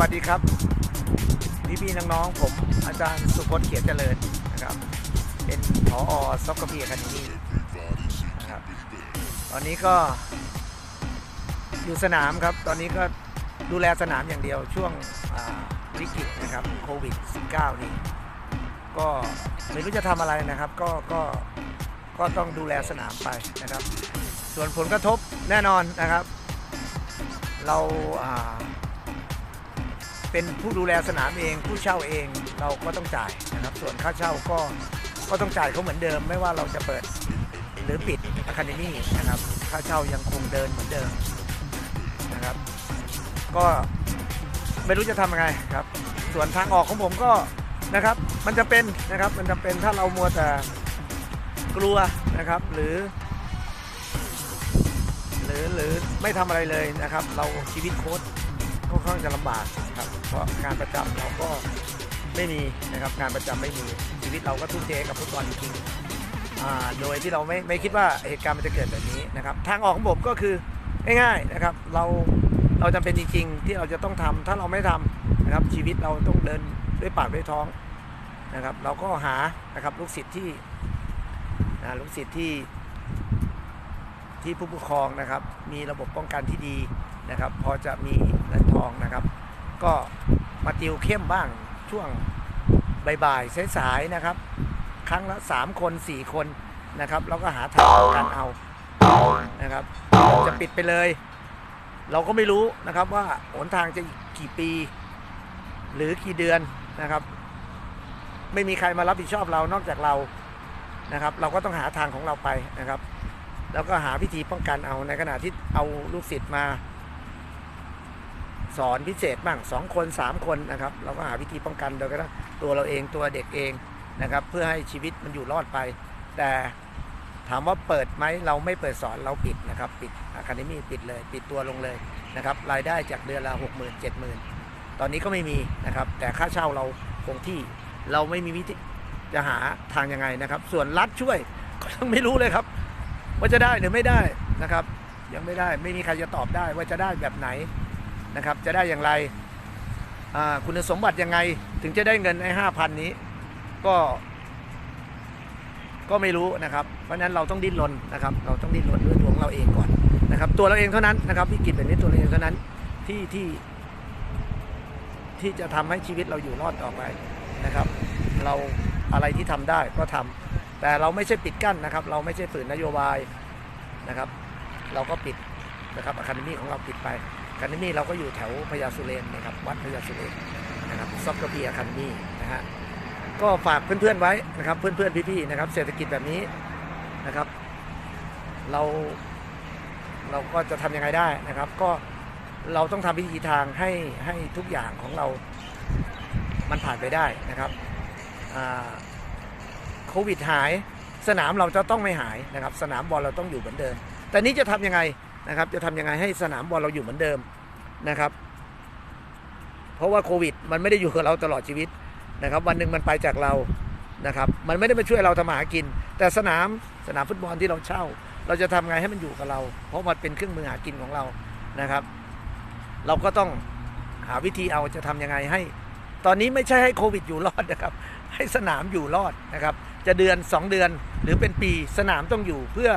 วัสดีครับ พี่พี่น้องๆ ผมอาจารย์สุพจน์เขียนเจริญนะครับ เป็นผอซ็อกเกอร์พีอะคาเดมี่นะครับ ตอนนี้ก็อยู่สนามครับ ตอนนี้ก็ดูแลสนามอย่างเดียวช่วงวิกฤตนะครับโควิด -19 นี่ก็ไม่รู้จะทำอะไรนะครับ ก็ก็ก็ต้องดูแลสนามไปนะครับ ส่วนผลกระทบแน่นอนนะครับ เราอ่า เป็นผู้ดูแลสนามเอง ผู้เช่าเองเราก็ต้องจ่ายนะครับ ส่วนค่าเช่าก็ก็ต้องจ่ายเขาเหมือนเดิม ไม่ว่าเราจะเปิดหรือปิดอะคาเดมี่นะครับ ค่าเช่ายังคงเดินเหมือนเดิมนะครับ ก็ไม่รู้จะทำยังไงครับ ส่วนทางออกของผมก็นะครับ มันจะเป็นนะครับมันจะเป็นถ้าเรามัวแต่กลัวนะครับ หรือ หรือหรือไม่ทำอะไรเลยนะครับ เราชีวิตโค้ช ค่อนข้างจะลำบากครับเพราะงานประจำเราก็ไม่มีนะครับงานประจำไม่มีชีวิตเราก็ทุ่มเทกับฟุตบอลจริงโดยที่เราไม่ไม่คิดว่าเหตุการณ์มันจะเกิดแบบนี้นะครับทางออกของผมก็คือง่ายๆนะครับเราเราจำเป็นจริง ๆ ที่เราจะต้องทำถ้าเราไม่ทำนะครับชีวิตเราต้องเดินด้วยปากด้วยท้องนะครับ เราก็หานะครับลูกศิษย์ที่ลูกศิษย์ที่ที่ผู้ปกครองนะครับ มีระบบป้องกันที่ดี นะครับ พอจะมีเงินทองนะครับ ก็มาติวเข้มบ้างช่วงบ่ายๆสายๆนะครับ ครั้งละ 3 คน 4 คนนะครับแล้วก็หาทางการเอานะครับจะปิดไปเลย เราก็ไม่รู้นะครับว่าหนทางจะกกี่ปี หรือกี่เดือนนะครับ ไม่มีใครมารับผิดชอบเรานอกจากเรานะครับ เราก็ต้องหาทางของเราไปนะครับ แล้วก็หาวิธีป้องกันเอาในขณะที่เอาลูกศิษย์มา สอนพิเศษบ้างสองคนสามคนนะครับ เราก็หาวิธีป้องกันโดยกระทั่งตัวเราเองตัวเด็กเองนะครับ เพื่อให้ชีวิตมันอยู่รอดไป แต่ถามว่าเปิดไหมเราไม่เปิดสอนเราปิดนะครับ ปิดอะคาเดมี่ปิดเลย ปิดตัวลงเลยนะครับรายได้จากเดือนละหกหมื่นเจ็ดหมื่นตอนนี้ก็ไม่มีนะครับ แต่ค่าเช่าเราคงที่เราไม่มีวิธีจะหาทางยังไงนะครับ ส่วนรัฐช่วยก็ยังไม่รู้เลยครับ ว่าจะได้หรือไม่ได้นะครับ ยังไม่ได้ไม่มีใครจะตอบได้ว่าจะได้แบบไหน นะครับจะได้อย่างไรคุณสมบัติยังไงถึงจะได้เงินไอ้ห้าพันนี้ก็ก็ไม่รู้นะครับ เพราะฉะนั้นเราต้องดิ้นรนนะครับ เราต้องดิ้นรนด้วยตัวของเราเองก่อนนะครับ ตัวเราเองเท่านั้นนะครับวิกฤตแบบนี้ตัวเราเองเท่านั้นที่ที่ที่จะทำให้ชีวิตเราอยู่รอดต่อไปนะครับ เราอะไรที่ทำได้ก็ทำแต่เราไม่ใช่ปิดกั้นนะครับ เราไม่ใช่ฝืนนโยบายนะครับ เราก็ปิดนะครับอะคาเดมี่ของเราปิดไป คาเดมี่เราก็อยู่แถวพญาสุเรนนะครับวัดพญาสุเรนนะครับซ็อกเกอร์พีอะคาเดมี่นะฮะก็ฝากเพื่อนๆไว้นะครับเพื่อนๆพี่ๆนะครับ เศรษฐกิจแบบนี้นะครับ เราเราก็จะทำยังไงได้นะครับ ก็เราต้องทำวิธีทางให้ให้ทุกอย่างของเรา มันผ่านไปได้นะครับโควิดหายสนามเราจะต้องไม่หายนะครับ สนามบอลเราต้องอยู่เหมือนเดิม แต่นี้จะทำยังไง นะครับ จะทำยังไงให้สนามบอลเราอยู่เหมือนเดิมนะครับ เพราะว่าโควิด มันไม่ได้อยู่กับเราตลอดชีวิตนะครับ วันหนึ่งมันไปจากเรานะครับ มันไม่ได้มาช่วยเราทำมาหากิน แต่สนามสนามฟุตบอลที่เราเช่า เราจะทำไงให้มันอยู่กับเรา เพราะมันเป็นเครื่องมือหากินของเรานะครับ เราก็ต้องหาวิธีเอาจะทำยังไงให้ ตอนนี้ไม่ใช่ให้โควิดอยู่รอดนะครับ ให้สนามอยู่รอดนะครับ จะเดือน 2 เดือนหรือเป็นปีสนามต้องอยู่เพื่อ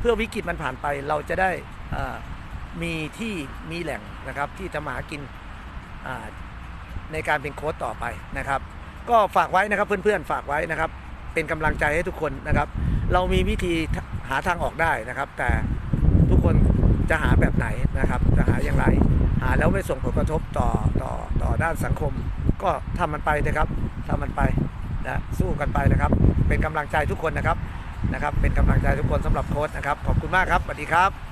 เพื่อวิกฤตมันผ่านไปเราจะได้ มีที่มีแหล่งนะครับที่จะมาหากินในการเป็นโค้ชต่อไปนะครับ ก็ฝากไว้นะครับเพื่อนๆฝากไว้นะครับ เป็นกำลังใจให้ทุกคนนะครับ เรามีวิธีหาทางออกได้นะครับ แต่ทุกคนจะหาแบบไหนนะครับ จะหาอย่างไร หาแล้วไม่ส่งผลกระทบต่อต่อต่อด้านสังคม ก็ทำมันไปนะครับทำมันไปนะสู้กันไปนะครับ เป็นกำลังใจทุกคนนะครับนะครับ เป็นกำลังใจทุกคนสำหรับโค้ชนะครับขอบคุณมากครับสวัสดีครับ